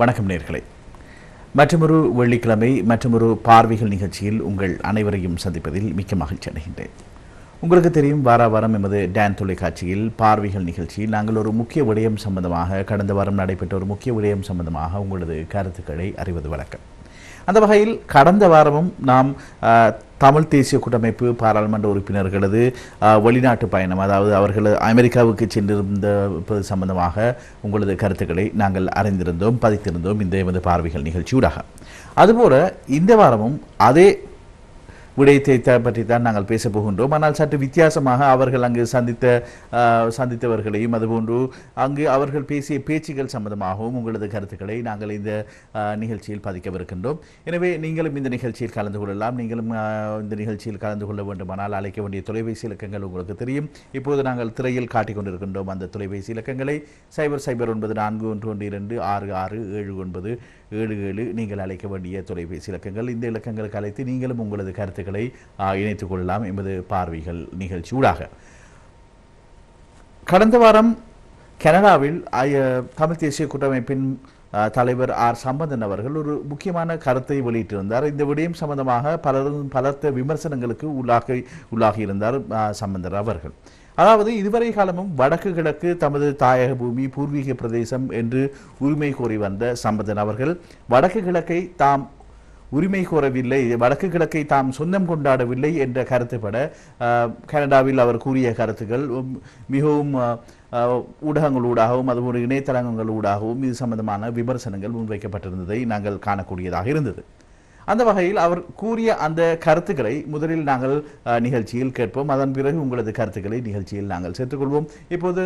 வணக்கம் நேர்களே. மற்றொரு வெள்ளிக்கிழமை மற்றொரு பார்வைகள் நிகழ்ச்சியில் உங்கள் அனைவரையும் சந்திப்பதில் மிக்க மகிழ்ச்சி அடைகின்றேன். உங்களுக்கு தெரியும் வார வாரம் எமது டேன் தொலைக்காட்சியில் பார்வைகள் நிகழ்ச்சியில் நாங்கள் ஒரு முக்கிய விடயம் சம்பந்தமாக கடந்த வாரம் நடைபெற்ற ஒரு முக்கிய விடயம் சம்பந்தமாக உங்களது கருத்துக்களை அறிவது வழக்கம். அந்த வகையில் கடந்த வாரமும் நாம் தமிழ் தேசிய கூட்டமைப்பு பாராளுமன்ற உறுப்பினர்களது வெளிநாட்டு பயணம் அதாவது அவர்கள் அமெரிக்காவுக்கு சென்றிருந்த சம்பந்தமாக உங்களது கருத்துக்களை நாங்கள் அறிந்திருந்தோம் பதித்திருந்தோம். இந்த எமது பார்வைகள் நிகழ்ச்சியூடாக அதுபோல இந்த வாரமும் அதே விடயத்தை பற்றி தான் நாங்கள் பேசப் போகின்றோம் ஆனால் சற்று வித்தியாசமாக அவர்கள் அங்கு சந்தித்த சந்தித்தவர்களையும் அதுபோன்று அங்கு அவர்கள் பேசிய பேச்சுகள் சம்பந்தமாகவும் உங்களது கருத்துக்களை நாங்கள் இந்த நிகழ்ச்சியில் பதிக்கவிருக்கின்றோம். எனவே நீங்களும் இந்த நிகழ்ச்சியில் கலந்து கொள்ளலாம். நீங்களும் இந்த நிகழ்ச்சியில் கலந்து கொள்ள வேண்டுமானால் அழைக்க வேண்டிய தொலைபேசி இலக்கங்கள் உங்களுக்கு தெரியும். இப்போது நாங்கள் திரையில் காட்டிக் கொண்டிருக்கின்றோம் அந்த தொலைபேசி இலக்கங்களை. சைபர் சைபர் ஒன்பது நான்கு ஒன்று ஒன்று இரண்டு ஆறு ஆறு ஏழு ஒன்பது ஏழு ஏழு நீங்கள் அழைக்க வேண்டிய தொலைபேசி இலக்கங்கள். இந்த இலக்கங்களுக்கு அழைத்து நீங்களும் உங்களது கருத்து கருத்துக்களை இணைத்துக் கொள்ளலாம் என்பது பார்வைகள் நிகழ்ச்சி ஊடாக. கடந்த வாரம் கனடாவில் தமிழ் தேசிய கூட்டமைப்பின் தலைவர் ஆர். சம்பந்தன் அவர்கள் ஒரு முக்கியமான கருத்தை வெளியிட்டிருந்தார். இந்த விடயம் சம்பந்தமாக பலரும் பலர்த்த விமர்சனங்களுக்கு உள்ளாகி உள்ளாகியிருந்தார் சம்பந்தன் சம்பந்தர் அவர்கள். அதாவது இதுவரை காலமும் வடக்கு கிழக்கு தமது தாயக பூமி பூர்வீக பிரதேசம் என்று உரிமை கோரி வந்த சம்பந்தன் அவர்கள் வடக்கு கிழக்கை தாம் உரிமை கோரவில்லை வடக்கு கிழக்கை தாம் சொந்தம் கொண்டாடவில்லை என்ற கருத்துப்பட கனடாவில் அவர் கூறிய கருத்துக்கள் மிகவும் ஊடகங்களூடாகவும் அதுபோல இணையதளங்களூடாகவும் இது சம்பந்தமான விமர்சனங்கள் முன்வைக்கப்பட்டிருந்ததை நாங்கள் காணக்கூடியதாக இருந்தது. அந்த வகையில் அவர் கூறிய அந்த கருத்துக்களை முதலில் நாங்கள் நிகழ்ச்சியில் கேட்போம். அதன் பிறகு உங்களது கருத்துக்களை நிகழ்ச்சியில் நாங்கள் சேர்த்துக்கொள்வோம். இப்போது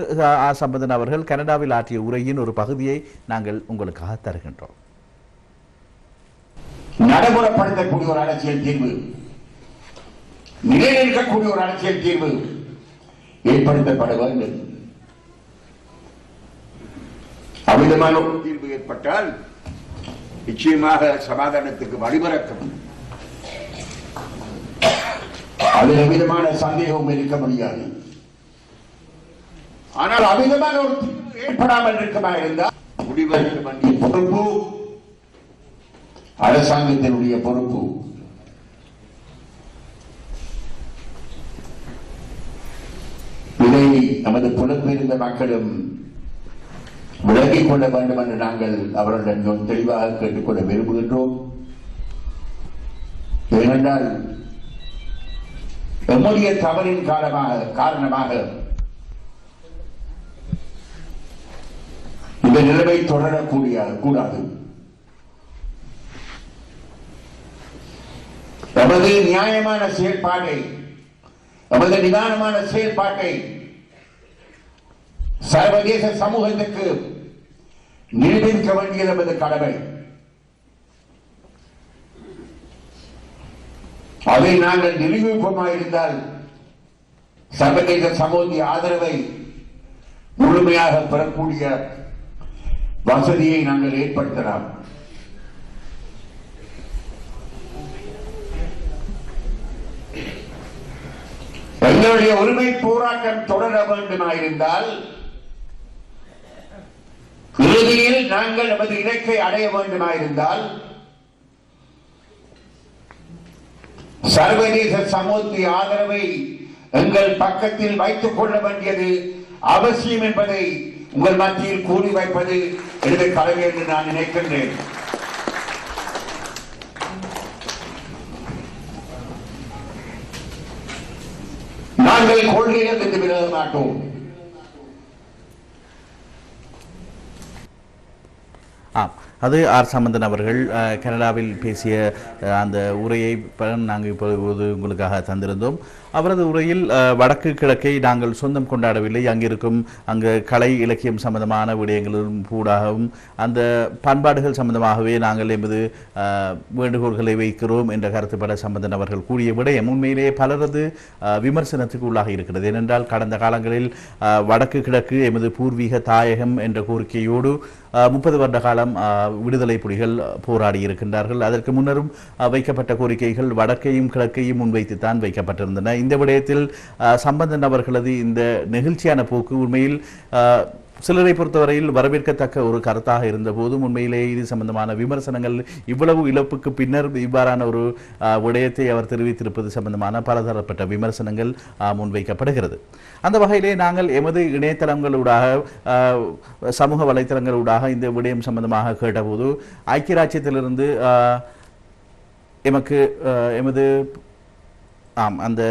ஆ சம்பந்தன் அவர்கள் கனடாவில் ஆற்றிய உரையின் ஒரு பகுதியை நாங்கள் உங்களுக்காக தருகின்றோம். நடைமுறைப்படுத்தக்கூடிய ஒரு அரசியல் தீர்வு. நிலைநிற்கக்கூடிய ஒரு அரசியல் தீர்வு ஏற்படுத்தப்பட வேண்டும். அமிதமான ஒரு தீர்வு ஏற்பட்டால் நிச்சயமாக சமாதானத்துக்கு வழிபிறக்கும் அதில் எவ்விதமான சந்தேகமும் இருக்க முடியாது. ஆனால் அமிதமான ஒரு தீர்வு ஏற்படாமல் இருக்கமா இருந்தால் முடிவெடுக்க வேண்டிய பொறுப்பு அரசாங்கத்தினுடைய பொறுப்பு. இதை நமது புலம்பெயர்ந்த மக்களும் விலகிக் கொள்ள வேண்டும் என்று நாங்கள் அவர்களிடம் தெளிவாக கேட்டுக்கொள்ள விரும்புகின்றோம். ஏனென்றால் எம்முடைய தவறின் காரணமாக காரணமாக இந்த நிலைமை தொடரக்கூடிய கூடாது. நமது நியாயமான செயல்பாட்டை நமது நிதானமான செயல்பாட்டை சர்வதேச சமூகத்துக்கு நிரூபிக்க வேண்டியது நமது கடமை. அதை நாங்கள் நிரூபிப்போமாயிருந்தால் சர்வதேச சமூகத்தின் ஆதரவை முழுமையாக பெறக்கூடிய வசதியை நாங்கள் ஏற்படுத்தலாம். எங்களுடைய உரிமை போராட்டம் தொடர வேண்டுமாயிருந்தால் இறுதியில் நாங்கள் நமது இலக்கை அடைய வேண்டுமாயிருந்தால் சர்வதேச சமூகத்திய ஆதரவை எங்கள் பக்கத்தில் வைத்துக் கொள்ள வேண்டியது அவசியம் என்பதை உங்கள் மத்தியில் கூறி வைப்பது எனது கடமை என்று நான் நினைக்கின்றேன். நாங்கள் கொள்கையிலிருந்து விலக மாட்டோம் ஆம் அது ஆர் சம்பந்தன் அவர்கள் கனடாவில் பேசிய அந்த உரையை நாங்கள் இப்போது உங்களுக்காக தந்திருந்தோம். அவரது உரையில் வடக்கு கிழக்கை நாங்கள் சொந்தம் கொண்டாடவில்லை. அங்கிருக்கும் அங்கு கலை இலக்கியம் சம்பந்தமான விடயங்களும் கூடாகவும் அந்த பண்பாடுகள் சம்பந்தமாகவே நாங்கள் எமது வேண்டுகோள்களை வைக்கிறோம் என்ற கருத்துப்பட சம்பந்தன் அவர்கள் கூறிய விடயம் உண்மையிலேயே பலரது விமர்சனத்துக்கு உள்ளாக இருக்கிறது. ஏனென்றால் கடந்த காலங்களில் வடக்கு கிழக்கு எமது பூர்வீக தாயகம் என்ற கோரிக்கையோடு முப்பது வருட காலம் விடுதலை புலிகள் போராடி இருக்கின்றார்கள். அதற்கு முன்னரும் வைக்கப்பட்ட கோரிக்கைகள் வடக்கையும் கிழக்கையும் முன்வைத்துத்தான் வைக்கப்பட்டிருந்தன. இந்த விடயத்தில் சம்பந்தன் அவர்களது இந்த நெகிழ்ச்சியான போக்கு உண்மையில் சிலரை பொறுத்தவரையில் வரவேற்கத்தக்க ஒரு கருத்தாக இருந்த போதும் உண்மையிலேயே இது சம்பந்தமான விமர்சனங்கள் இவ்வளவு இழப்புக்கு பின்னர் இவ்வாறான ஒரு விடயத்தை அவர் தெரிவித்திருப்பது சம்பந்தமான பலதரப்பட்ட விமர்சனங்கள் முன்வைக்கப்படுகிறது. அந்த வகையிலே நாங்கள் எமது இணையதளங்களூடாக சமூக வலைத்தளங்களூடாக இந்த விடயம் சம்பந்தமாக கேட்டபோது ஐக்கிய ராஜ்யத்திலிருந்து எமக்கு எமது ஆம் அந்த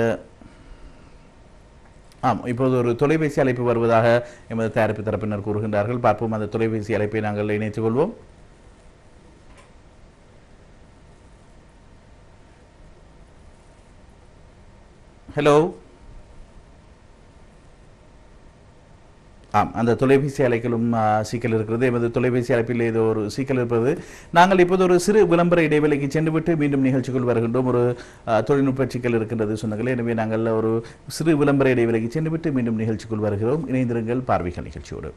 ஆம் இப்போது ஒரு தொலைபேசி அழைப்பு வருவதாக எமது தயாரிப்பு தரப்பினர் கூறுகின்றார்கள். பார்ப்போம் அந்த தொலைபேசி அழைப்பை நாங்கள் இணைத்துக் கொள்வோம். ஹலோ ஆம் அந்த தொலைபேசி அழைக்கலும் சீக்கல் சிக்கல் இருக்கிறது. எமது தொலைபேசி அழைப்பில் ஏதோ ஒரு சிக்கல் இருப்பது. நாங்கள் இப்போது ஒரு சிறு விளம்பர இடைவேளைக்கு சென்றுவிட்டு மீண்டும் நிகழ்ச்சிக்குள் வருகின்றோம். ஒரு தொழில்நுட்ப சிக்கல் இருக்கின்றது சொன்னாங்களே எனவே நாங்கள் ஒரு சிறு விளம்பர இடைவேளைக்கு சென்றுவிட்டு மீண்டும் நிகழ்ச்சிக்குள் வருகிறோம். இணைந்திருங்கள் பார்வைகள் நிகழ்ச்சியோடு.